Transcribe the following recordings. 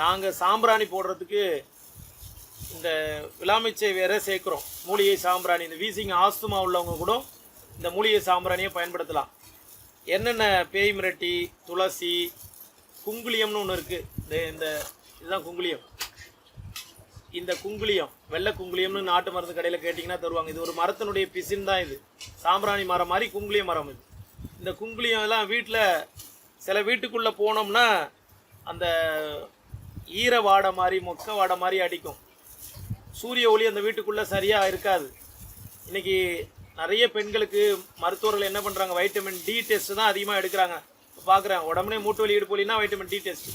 நாங்கள் சாம்பிராணி போடுறதுக்கு இந்த விளாமிச்சை வேற சேர்க்குறோம். மூலிகை சாம்பிராணி இந்த வீசிங் ஆஸ்துமா உள்ளவங்க கூட இந்த மூலிகை சாம்பிராணியை பயன்படுத்தலாம். என்னென்ன பேய் மிரட்டி துளசி குங்குளியம்னு ஒன்று இருக்குது இந்த இந்த இதுதான் குங்குளியம் இந்த குங்குளியம் வெள்ளை குங்குளியம்னு நாட்டு மருந்து கடையில் கேட்டிங்கன்னா தருவாங்க. இது ஒரு மரத்தினுடைய பிசின் தான் இது. சாம்பிராணி மரம் மாதிரி குங்குளிய மரம் இது. இந்த குங்குளியம் எல்லாம் வீட்டில் சில வீட்டுக்குள்ளே போனோம்னா அந்த ஈர வாடை மாதிரி மொக்க வாடை மாதிரி அடிக்கும். சூரிய ஒளி அந்த வீட்டுக்குள்ளே சரியாக இருக்காது. இன்னைக்கு நிறைய பெண்களுக்கு மருத்துவர்கள் என்ன பண்ணுறாங்க வைட்டமின் டி டெஸ்ட் தான் அதிகமாக எடுக்கிறாங்க. பார்க்குறேன் உடம்புனே மூட்டு வலி இடுப்பு வைட்டமின் டி டெஸ்ட்.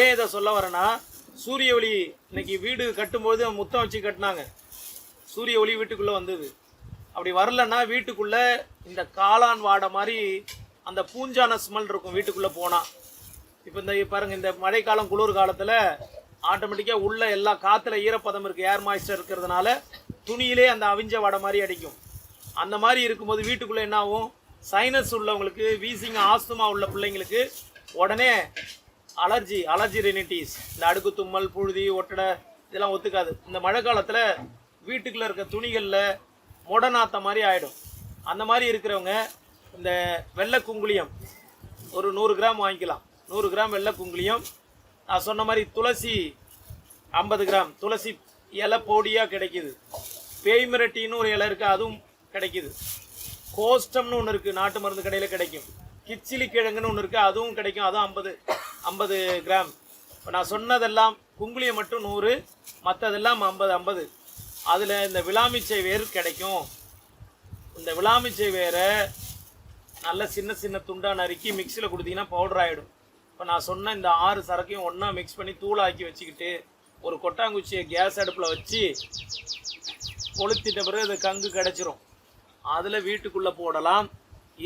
ஏன் இதை சொல்ல வரேன்னா சூரிய ஒளி இன்னைக்கு வீடு கட்டும்போது முத்தம் வச்சு கட்டினாங்க. சூரிய ஒளி வீட்டுக்குள்ளே வந்தது. அப்படி வரலன்னா வீட்டுக்குள்ளே இந்த காளான் வாடை மாதிரி அந்த பூஞ்சான ஸ்மெல் இருக்கும் வீட்டுக்குள்ளே போனால் இப்போ இந்த பாருங்க இந்த மழைக்காலம் குளிர் காலத்தில் ஆட்டோமேட்டிக்காக உள்ள எல்லா காற்றுல ஈரப்பதம் இருக்குது ஏர் மாய்ஸ்டர் இருக்கிறதுனால துணியிலே அந்த அவிஞ்ச வடை மாதிரி அடிக்கும். அந்த மாதிரி இருக்கும்போது வீட்டுக்குள்ளே என்ன ஆகும்? சைனஸ் உள்ளவங்களுக்கு வீசிங் ஆஸ்துமா உள்ள பிள்ளைங்களுக்கு உடனே அலர்ஜி அலர்ஜி ரெனிட்டிஸ் இந்த அடுக்கு தும்மல் புழுதி ஒட்டடை இதெல்லாம் ஒத்துக்காது. இந்த மழை காலத்தில் வீட்டுக்குள்ளே இருக்க துணிகளில் மொடநாத்த மாதிரி ஆகிடும் அந்த மாதிரி இருக்கிறவங்க இந்த வெள்ளை குங்குளியம் ஒரு நூறு கிராம் வாங்கிக்கலாம். நூறு கிராம் வெள்ளை குங்குளியம் நான் சொன்ன மாதிரி துளசி ஐம்பது கிராம் துளசி இலை பொடியாக கிடைக்குது. பேய்மிரட்டின்னு ஒரு இலை இருக்குது அதுவும் கிடைக்குது. கோஷ்டம்னு ஒன்று இருக்குது நாட்டு மருந்து கடையில் கிடைக்கும். கிச்சிலி கிழங்குன்னு ஒன்று இருக்குது அதுவும் கிடைக்கும் அதுவும் ஐம்பது ஐம்பது கிராம். இப்போ நான் சொன்னதெல்லாம் குங்குலியை மட்டும் நூறு மற்றதெல்லாம் ஐம்பது ஐம்பது. அதில் இந்த விளாமிச்சை வேர் கிடைக்கும். இந்த விளாமிச்சை வேரை நல்ல சின்ன சின்ன துண்டாக நறுக்கி மிக்சியில் கொடுத்தீங்கன்னா பவுடர் ஆகிடும் இப்போ நான் சொன்ன இந்த ஆறு சரக்கையும் ஒன்றா மிக்ஸ் பண்ணி தூளாக்கி வச்சுக்கிட்டு ஒரு கொட்டாங்குச்சியை கேஸ் அடுப்பில் வச்சு கொளுத்திட்ட பிறகு அது கங்கு கிடச்சிரும். அதில் வீட்டுக்குள்ளே போடலாம்.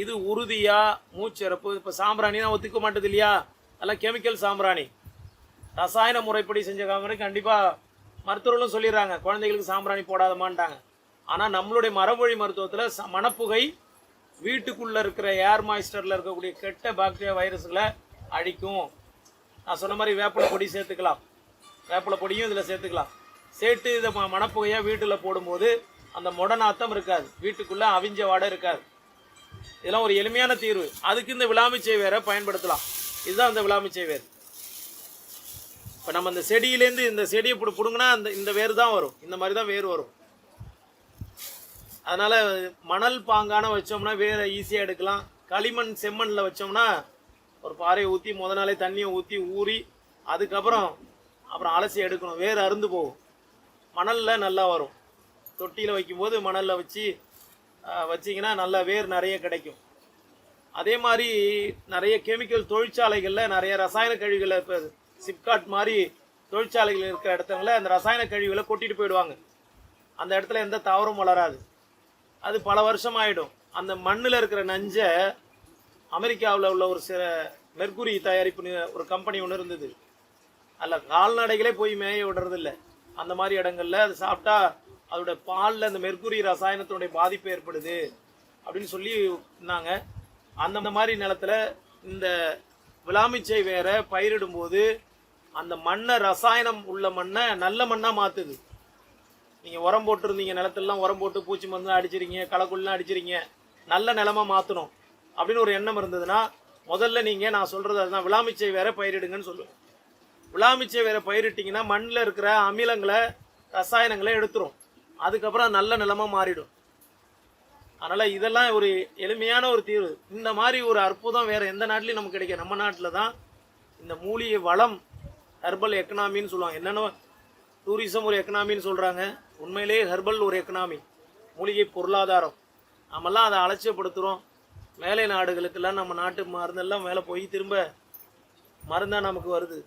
இது உறுதியாக மூச்சிறப்பு. இப்போ சாம்பிராணி தான் ஒத்துக்க மாட்டேது இல்லையா? அதெல்லாம் கெமிக்கல் சாம்பிராணி. ரசாயன முறைப்படி செஞ்ச காமிரி கண்டிப்பாக மருத்துவர்களும் சொல்லிடுறாங்க. குழந்தைகளுக்கு சாம்பிராணி போடாதமான்ட்டாங்க ஆனால் நம்மளுடைய மரபொழி மருத்துவத்தில் ச மணப்புகை வீட்டுக்குள்ளே இருக்கிற ஏர் மாய்ஸ்டரில் இருக்கக்கூடிய கெட்ட பாக்டீரியா வைரஸ்களை அழிக்கும் நான் சொன்ன மாதிரி வேப்பிலை பொடி சேர்த்துக்கலாம். வேப்பிலை பொடியும் இதில் சேர்த்துக்கலாம். சேர்த்து இதை ம மணப்புகையாக வீட்டில் போடும்போது அந்த முடநாத்தம் இருக்காது. வீட்டுக்குள்ளே அவிஞ்ச வாடை இருக்காது. இதெல்லாம் ஒரு எளிமையான தீர்வு. அதுக்கு இந்த விளாமிச்சை வேற பயன்படுத்தலாம். இதுதான் இந்த விளாமிச்சை வேர். இப்போ நம்ம இந்த செடியிலேருந்து இந்த செடியை பிடி பிடுங்கினா அந்த இந்த வேர் தான் வரும். இந்த மாதிரி தான் வேர் வரும். அதனால் மணல் பாங்கான வச்சோம்னா வேரை ஈஸியாக எடுக்கலாம். களிமண் செம்மண்ணில் வச்சோம்னா ஒரு பாறையை ஊற்றி முத நாளே தண்ணியை ஊற்றி ஊறி அதுக்கப்புறம் அப்புறம் அலசி எடுக்கணும். வேர் அருந்து போகும். மணலில் நல்லா வரும். தொட்டியில் வைக்கும்போது மணலில் வச்சு வச்சிங்கன்னா வச்சீங்கன்னா நல்லா வேர் நிறைய கிடைக்கும். அதே மாதிரி நிறைய கெமிக்கல் தொழிற்சாலைகளில் நிறைய ரசாயன கழிவுகளை இப்போ சிப்காட் மாதிரி தொழிற்சாலைகள் இருக்கிற இடத்துல அந்த ரசாயன கழிவுகளை கொட்டிட்டு போயிடுவாங்க. அந்த இடத்துல எந்த தவறும் வளராது. அது பல வருஷம் ஆகிடும் அந்த மண்ணில் இருக்கிற நஞ்சை அமெரிக்காவில் உள்ள ஒரு சில மெர்குரி தயாரிப்பு ஒரு கம்பெனி ஒன்று இருந்தது. அதில் கால்நடைகளே போய் மேய விடுறதில்ல. அந்த மாதிரி இடங்கள்ல அது சாப்பிட்டா அதோட பாலில் அந்த மெர்குரி ரசாயனத்தினுடைய பாதிப்பு ஏற்படுது அப்படின்னு சொல்லி இருந்தாங்க. அந்த மாதிரி நிலத்துல இந்த விளாமிச்சை வேற பயிரிடும்போது அந்த மண்ணை ரசாயனம் உள்ள மண்ணை நல்ல மண்ணாக மாற்றுது நீங்கள் உரம் போட்டிருந்தீங்க நிலத்தெல்லாம் உரம் போட்டு பூச்சி மருந்து அடிச்சிருங்க களைக்குள்ளெலாம் அடிச்சிருங்க நல்ல நிலமா மாற்றணும் அப்படின்னு ஒரு எண்ணம் இருந்ததுன்னா முதல்ல நீங்கள் நான் சொல்கிறது அதுதான். விளாமிச்சை வேற பயிரிடுங்கன்னு சொல்லுவேன். விளாமிச்சை வேற பயிரிட்டிங்கன்னா மண்ணில் இருக்கிற அமிலங்களை ரசாயனங்களை எடுத்துரும். அதுக்கப்புறம் அது நல்ல நிலமாக மாறிடும். அதனால் இதெல்லாம் ஒரு எளிமையான ஒரு தீர்வு. இந்த மாதிரி ஒரு அற்புதம் வேறு எந்த நாட்டிலையும் நமக்கு கிடைக்கும் நம்ம நாட்டில் தான் இந்த மூலிகை வளம் ஹெர்பல் எக்கனாமின்னு சொல்லுவாங்க. என்னென்ன டூரிசம் ஒரு எக்கனாமின்னு சொல்கிறாங்க உண்மையிலேயே ஹெர்பல் ஒரு எக்கனாமி மூலிகை பொருளாதாரம். நம்மெல்லாம் அதை அலட்சியப்படுத்துகிறோம் மேலை நாடுகளுக்கெல்லாம் நம்ம நாட்டு மருந்தெல்லாம் மேலே போய் திரும்ப மருந்தாக நமக்கு வருது.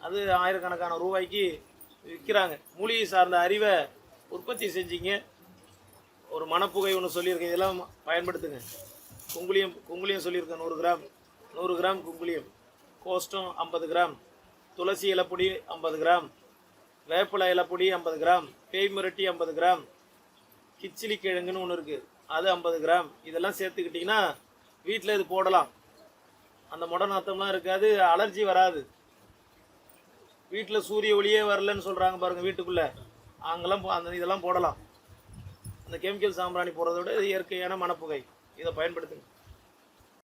அது ஆயிரக்கணக்கான ரூபாய்க்கு விற்கிறாங்க மூலிகை சார்ந்த அறிவை உற்பத்தி செஞ்சீங்க. ஒரு மணப்புகை ஒன்று சொல்லியிருக்கேன். இதெல்லாம் பயன்படுத்துங்க. குங்குளியம் குங்குளியம் சொல்லியிருக்கேன். நூறு கிராம். நூறு கிராம் குங்குளியம். கோஷ்டம் ஐம்பது கிராம். துளசி இலப்பொடி ஐம்பது கிராம். வேப்பிலை இலப்பொடி ஐம்பது கிராம். பேய் மிரட்டி ஐம்பது கிராம். கிச்சிலி கிழங்குன்னு ஒன்று இருக்குது அது ஐம்பது கிராம். இதெல்லாம் சேர்த்துக்கிட்டிங்கன்னா வீட்டில் இது போடலாம். அந்த முடநாத்தம்லாம் இருக்காது அலர்ஜி வராது. வீட்டில் சூரிய ஒளியே வரலன்னு சொல்கிறாங்க பாருங்கள் வீட்டுக்குள்ளே. அங்கெல்லாம் போ- அந்த இதெல்லாம் போடலாம். அந்த கெமிக்கல் சாம்பிராணி போடுறத விட இது இயற்கையான மணப்புகை இதை பயன்படுத்துங்க.